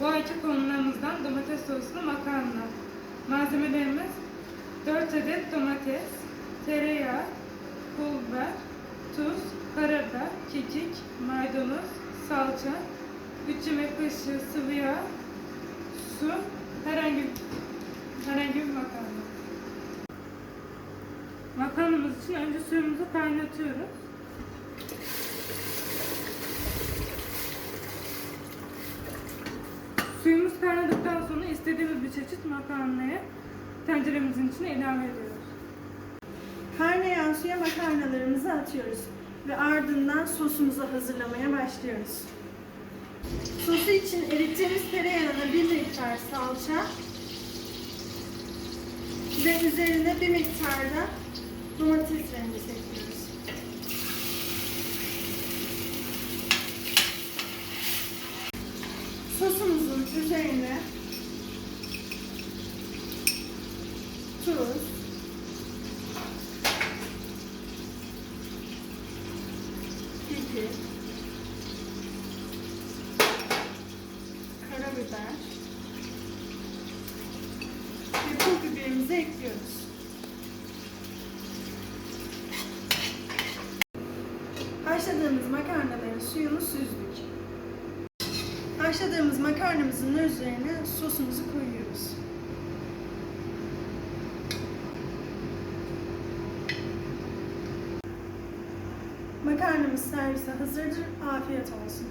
Bu ayki konularımızdan domates soslu makarna. Malzemelerimiz 4 adet domates, tereyağı, pul biber, tuz, karabiber, kekik, maydanoz, salça, 3 yemek kaşığı sıvı yağ, su, herhangi herhangi bir makarna. Makarnamız için önce suyumuzu kaynatıyoruz. Suyumuz kaynadıktan sonra istediğimiz bir çeşit makarnayı tenceremizin içine ilave ediyoruz. Kaynayan suya makarnalarımızı atıyoruz ve ardından sosumuzu hazırlamaya başlıyoruz. Sosu için erittiğimiz tereyağına bir miktar salça ve üzerine bir miktar da domates rendesi ekliyoruz. Sosumuzun üzerine tuz, kekik, karabiber ve pul biberimizi ekliyoruz. Haşladığımız makarnaların suyunu süzdük. Haşladığımız makarnamızın üzerine sosumuzu koyuyoruz. Makarnamız servise hazırdır. Afiyet olsun.